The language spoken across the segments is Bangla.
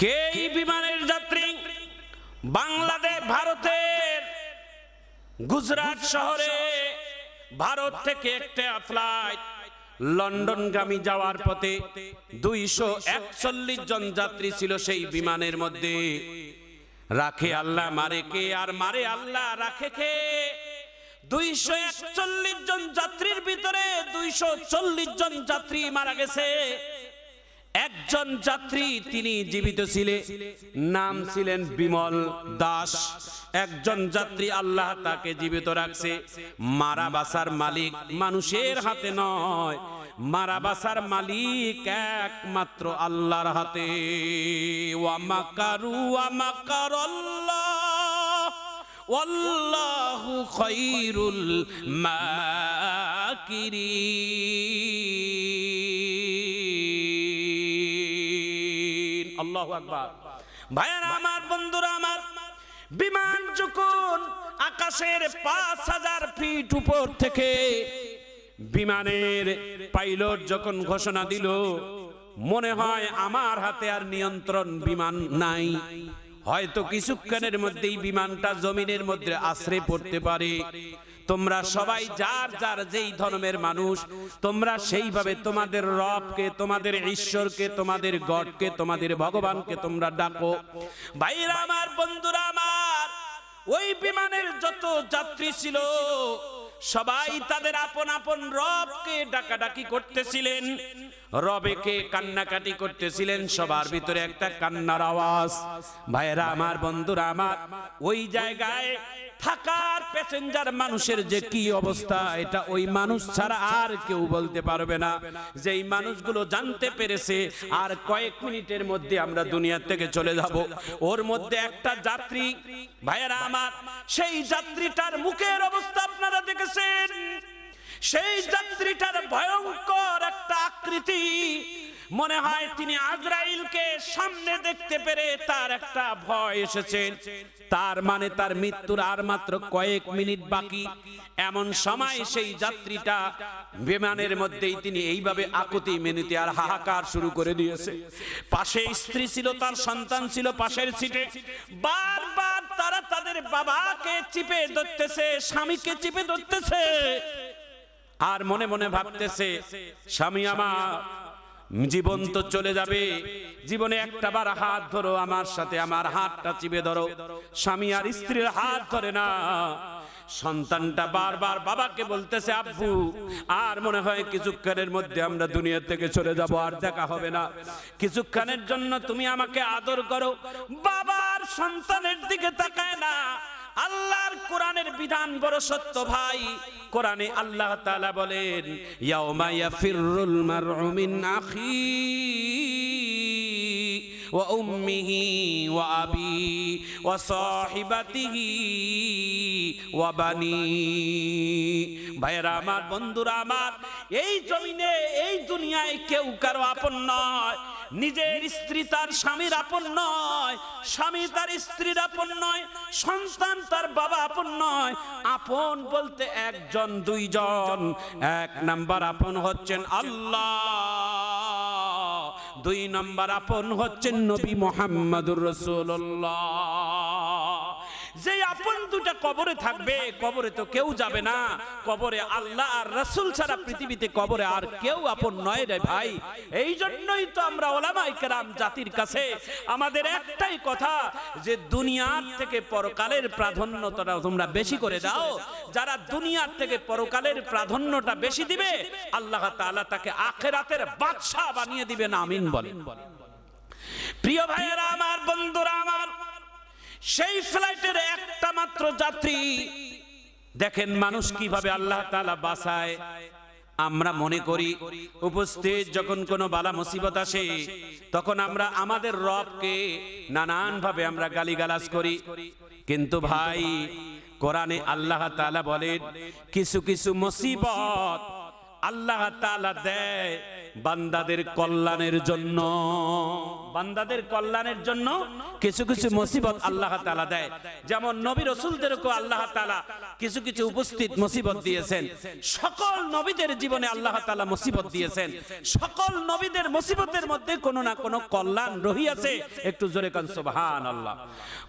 কে এই বিমানের যাত্রী? বাংলাদেশ ভারতের গুজরাট শহরে ভারত থেকে একটা ফ্লাইট লন্ডনগামী যাওয়ার পথে দুইশো একচল্লিশ জন যাত্রী ছিল সেই বিমানের মধ্যে। রাখে আল্লাহ মারে কে আর মারে আল্লাহ রাখে কে? দুইশো একচল্লিশ জন যাত্রীর ভিতরে দুইশো চল্লিশ জন যাত্রী মারা গেছে। একজন যাত্রী তিনি জীবিত ছিলেন নাম ছিলেন বিমল দাস। একজন যাত্রী আল্লাহ তাকে জীবিত রাখছে। মারা বাসার মালিক মানুষের হাতে নয়, মারা বাসার মালিক একমাত্র আল্লাহর হাতে। ওয়ামাকারু ওয়ামাকার আল্লাহ খায়রুল মাকিরিন। আকবার। ভাইয়ারা, আমার বন্ধুরা, আমার বিমান যখন আকাশের পাঁচ হাজার ফিট উপর থেকে বিমানের পাইলট যখন ঘোষণা দিল, মনে হয় আমার হাতে আর নিয়ন্ত্রণ বিমান নাই। হয়তো কিছুক্ষণের মধ্যেই বিমানটা জমিনের মধ্যে আশ্রে পড়তে পারে। তোমরা সবাই যার যার যেই ধর্মের মানুষ তোমরা সেইভাবে তোমাদের রবকে তোমাদের ঈশ্বরকে তোমাদের গডকে তোমাদের ভগবানকে তোমরা ডাকো। ভাইরা আমার বন্ধুরা আমার ওই বিমানের যত যাত্রী ছিল সবাই তাদের আপন আপন রবকে ডাকাডাকি করতেছিলেন। রবেকে কান্নাকাটি করতেছিলেন, সবার ভিতরে একটা কান্নার আওয়াজ। ভাইরা আমার বন্ধুরা, আমার ওই জায়গায় থাকার প্যাসেঞ্জার মানুষের যে কি অবস্থা, এটা ওই মানুষ ছাড়া আর কেউ বলতে পারবে না। যে এই মানুষগুলো জানতে পেরেছে, আর কয়েক মিনিটের মধ্যে আমরা দুনিয়া থেকে চলে যাব। ওর মধ্যে একটা যাত্রী, ভাইয়েরা, আমার সেই যাত্রীটার মুখের অবস্থা আপনারা দেখেছেন সেই যাত্রীটার ভয়ঙ্কর একটা আকৃতি মনে হয় তিনি আজরাইলকে সামনে দেখতে পেরে তার একটা ভয় এসেছে। তার মানে তার মৃত্যুর আর মাত্র কয়েক মিনিট বাকি। এমন সময় সেই যাত্রীটা বিমানের মধ্যেই তিনি এইভাবে আকুতি মেনুতে আর হাহাকার শুরু করে দিয়েছে। পাশে স্ত্রী ছিল, তার সন্তান ছিল পাশের সিটে। বারবার তারা তাদের বাবাকে চিপে ধরতেছে, স্বামীকে চিপে ধরতেছে। আর মনে মনে ভাবতেছে, স্বামী আমার জীবন তো চলে যাবে। জীবনে একটা বার হাত ধরো আমার সাথে, আমার হাতটা চিপে ধরো। স্বামী আর স্ত্রীর হাত ধরে না। সন্তানটা বারবার বাবাকে বলতেছে, আব্বু, আর মনে হয় কিছুক্ষণের মধ্যে আমরা দুনিয়া থেকে চলে যাব, আর দেখা হবে না। কিছুক্ষণের জন্য তুমি আমাকে আদর করো। বাবার সন্তানের দিকে তাকায় না। আল্লাহর কোরআনের বিধান বড় সত্য ভাই। কোরআনে আল্লাহ তাআলা বলেন, ইয়াউমা ইয়াফিরুল মারউ মিন আখি। ওয়া সাহিবাতিহি ওয়া বানি ভাইরা আমার, বন্ধুরা আমার, এই জমিনে, এই দুনিয়ায় কেউ কারও আপন নয়। নিজের স্ত্রী তার স্বামীর আপন নয়, স্বামী তার স্ত্রীর আপন নয়, সন্তান তার বাবা আপন নয়। আপন বলতে একজন, দুইজন। এক নাম্বার আপন হচ্ছেন আল্লাহ। দুই নম্বর আপন হচ্ছেন নবী মোহাম্মদুর রসুল্লাহ যে আপন দুটা কবরে থাকবে, কবরে তো কেউ যাবে না। কবরে আল্লাহ আর রসুল ছাড়া পৃথিবীতে কবরে আর কেউ আপন নয় রে ভাই। এই জন্যই তো আমরা ওলামাই কেরাম জাতির কাছে, আমাদের একটাই কথা যে দুনিয়ার থেকে পরকালের প্রাধান্যটা তোমরা বেশি করে দাও। যারা দুনিয়ার থেকে পরকালের প্রাধান্যটা বেশি দিবে, আল্লাহ তাআলা তাকে আখেরাতের বাদশাহ বানিয়ে দিবেন, আমিন বলেন। প্রিয় ভাইয়েরা, আমার বন্ধুরা, আমার সেই ফ্লাইটের একটা মাত্র যাত্রী। দেখেন মানুষ কীভাবে আল্লাহ তাআলা বাসায়। আমরা মনে করি, উপস্থিত যখন কোনো বালা মুসিবত আসে, তখন আমরা আমাদের রবকে নানান ভাবে আমরা গালিগালাজ করি। কিন্তু ভাই, কোরআনে আল্লাহ তাআলা বলেন, কিছু কিছু মুসিবত আল্লাহ তাআলা দেয় বান্দাদের কল্যাণের জন্য। বান্দাদের কল্যাণের জন্য কিছু কিছু মুসিবত আল্লাহ তাআলা দেয়। যেমন নবী রসুলদেরকে আল্লাহ তাআলা কিছু কিছু উপস্থিত মুসিবত দিয়েছেন। সকল নবীদের জীবনে আল্লাহ তাআলা মুসিবত দিয়েছেন। সকল নবীদের মুসিবতের মধ্যে কোনো না কোনো কল্যাণ রহিয়াছে একটু জোরে কান, সুবহানাল্লাহ।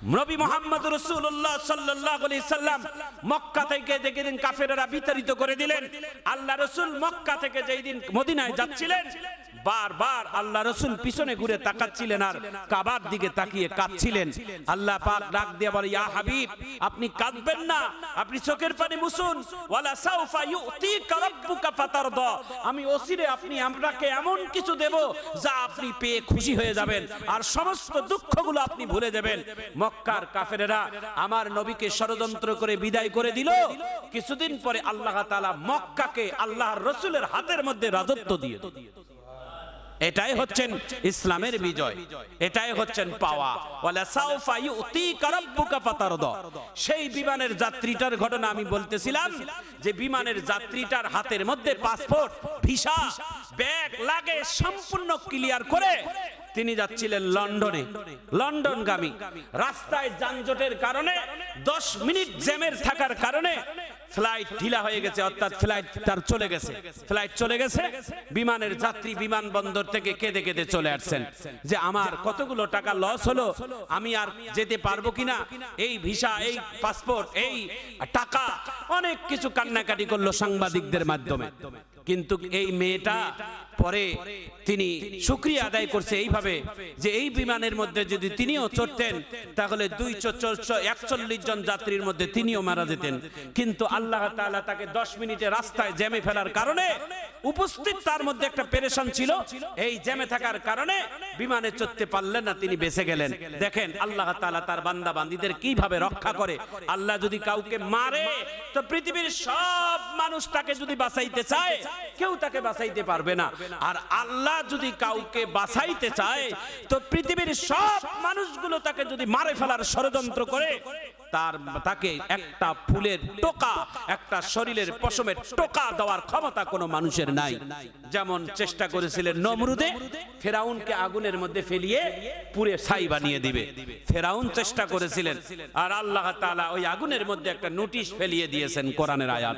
নবী মুহাম্মদ রাসূলুল্লাহ সাল্লাল্লাহু আলাইহি সাল্লাম মক্কা থেকে দেখে দিন কাফেররা বিতাড়িত করে দিলেন, আল্লাহ রসুল মক্কা থেকে যেই দিন মদিনায় যাচ্ছিলেন বারবার আল্লাহ রসুল পিছনে ঘুরে তাকাচ্ছিলেন আর কাবার দিকে তাকিয়ে কাঁদছিলেন। আল্লাহ পাক ডাক দিয়ে বলে, ইয়া হাবিব, আপনি কাঁদবেন না, আপনি চোখের পানি মুছুন। ওয়ালা সাউফা ইউতিকা রাব্বুকা ফাতারদা। আমি ওসিরে আপনি, আমরাকে এমন কিছু দেব যা আপনি পেয়ে খুশি হয়ে যাবেন আর সমস্ত দুঃখগুলো আপনি ভুলে যাবেন। মক্কার কাফেরেরা আমার নবীকে ষড়যন্ত্র করে বিদায় করে দিল। কিছুদিন পরে আল্লাহ তাআলা মক্কাকে আল্লাহর রসুলের হাতের মধ্যে রাজত্ব দিয়ে দিল। এটাই হচ্ছেন ইসলামের বিজয়। এটাই হচ্ছেন পাওয়া। সেই বিমানের যাত্রীটার ঘটনা আমি বলতেছিলাম যে বিমানের যাত্রীটার হাতের মধ্যে পাসপোর্ট, ভিসা, ব্যাগ লাগে সম্পূর্ণ ক্লিয়ার করে তিনি যাচ্ছিলেন লন্ডনে। লন্ডন লন্ডনগামী। রাস্তায় যানজটের কারণে দশ মিনিট জ্যামের থাকার কারণে ফ্লাইট ঢিলা হয়ে গেছে, অর্থাৎ ফ্লাইট তার চলে গেছে। ফ্লাইট চলে গেছে। বিমানের যাত্রী বিমানবন্দর থেকে কেঁদে কেঁদে চলে আসছেন। যে আমার কতগুলো টাকা লস হলো, আমি আর যেতে পারব কিনা? এই ভিসা, এই পাসপোর্ট, এই টাকা। অনেক কিছু কান্নাকাটি করল সাংবাদিকদের মাধ্যমে। কিন্তু এই মেয়েটা পরে তিনি শুক্রিয়া আদায় করছে এইভাবে যে এই বিমানের মধ্যে যদি তিনিও চড়তেন তাহলে দুই একচল্লিশ জন যাত্রীর মধ্যে তিনিও মারা যেতেন। কিন্তু আল্লাহ তাআলা তাকে দশ মিনিটে রাস্তায় জ্যামে ফেলার কারণে উপস্থিত তার মধ্যে একটা পেরেশান ছিল। এই জ্যামে থাকার কারণে বিমানে চড়তে পারলেন না তিনি বেঁচে গেলেন। দেখেন আল্লাহ তাআলা তার বান্দা বান্দীদের কীভাবে রক্ষা করে? আল্লাহ যদি কাউকে মারে তো পৃথিবীর সব মানুষ তাকে যদি বাঁচাইতে চায় কেউ তাকে বাঁচাইতে পারবে না। আর আল্লাহ যদি কাউকে বাঁচাইতে চায়, তো পৃথিবীর সব মানুষগুলো তাকে যদি মারে ফেলার ষড়যন্ত্র করে, তার তাকে একটা ফুলের টোকা, একটা শরীরের পশমের টোকা দেওয়ার ক্ষমতা কোনো মানুষের নাই। যেমন চেষ্টা করেছিলেন নমরুদে, ফেরাউনকে আগুনের মধ্যে ফেলিয়ে পুরে ছাই বানিয়ে দিবে। ফেরাউন চেষ্টা করেছিলেন, আর আল্লাহ তাআলা ওই আগুনের মধ্যে একটা নোটিশ ফেলিয়ে দিয়েছেন কোরআনের আয়াত।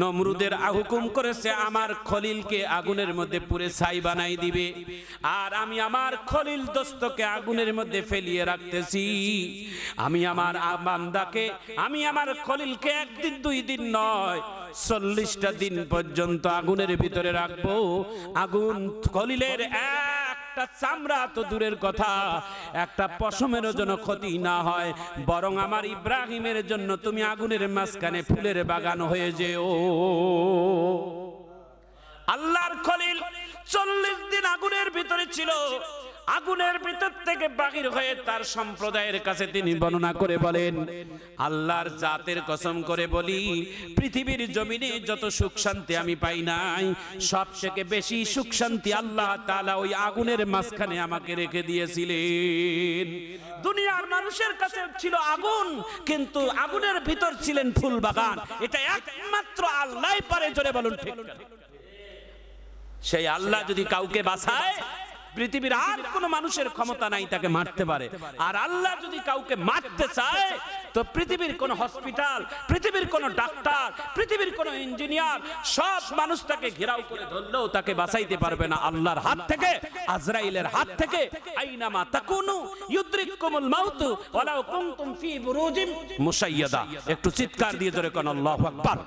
নমরুদের হুকুম করেছে আমার খলিলকে আগুনের মধ্যে পুরে ছাই বানাই দিবে। আর আমি আমার খলিল দোস্তকে আগুনের মধ্যে ফেলিয়ে রাখতেছি। আমি আমার বান্দাকে আমি আমার খলিলকে একদিন দুই দিন নয় চল্লিশটা দিন পর্যন্ত আগুনের ভিতরে রাখব। আগুন খলিলের একটা চামড়া তো দূরের কথা। একটা পশমেরও যেন ক্ষতি না হয়, বরং আমার ইব্রাহিমের জন্য তুমি আগুনের মাঝখানে ফুলের বাগান হয়ে যেও। আল্লাহর খলিল চল্লিশ দিন আগুনের ভিতরে ছিল। আগুনের ভিতর থেকে বাহির হয়ে তার সম্প্রদায়ের কাছে তিনি বর্ণনা করে বলেন আল্লাহর জাতের কসম করে বলি পৃথিবীর জমিনে যত সুখ শান্তি আমি পাই নাই সব থেকে বেশি সুখ শান্তি আল্লাহ তাআলা ওই আগুনের মাঝখানে আমাকে রেখে দিয়েছিলেন। দুনিয়ার মানুষের কাছে ছিল আগুন কিন্তু আগুনের ভিতর ছিলেন ফুল বাগান। এটা একমাত্র আল্লাহ পারে জোরে বলুন ঠিক। সেই আল্লাহ যদি কাউকে বাঁচায় পৃথিবীর আর কোন মানুষের ক্ষমতা নাই, তাকে মারতে পারে। আর আল্লাহ যদি কাউকে মারতে চায়, তো পৃথিবীর কোন হসপিটাল, পৃথিবীর কোন ডাক্তার, পৃথিবীর কোন ইঞ্জিনিয়ার, সব মানুষ তাকে ঘেরাও করে ধরলেও তাকে বাঁচাইতে পারবে না আল্লাহর হাত থেকে, আজরাইলের হাত থেকে। আইনামা তাকুনু ইউদ্রিকুমুল মাউতু, ওয়ালাউ কুনতুম ফি বুরুজিম মুশাইয়াদা। একটু চিৎকার দিয়ে ধরে কোন, আল্লাহু আকবার।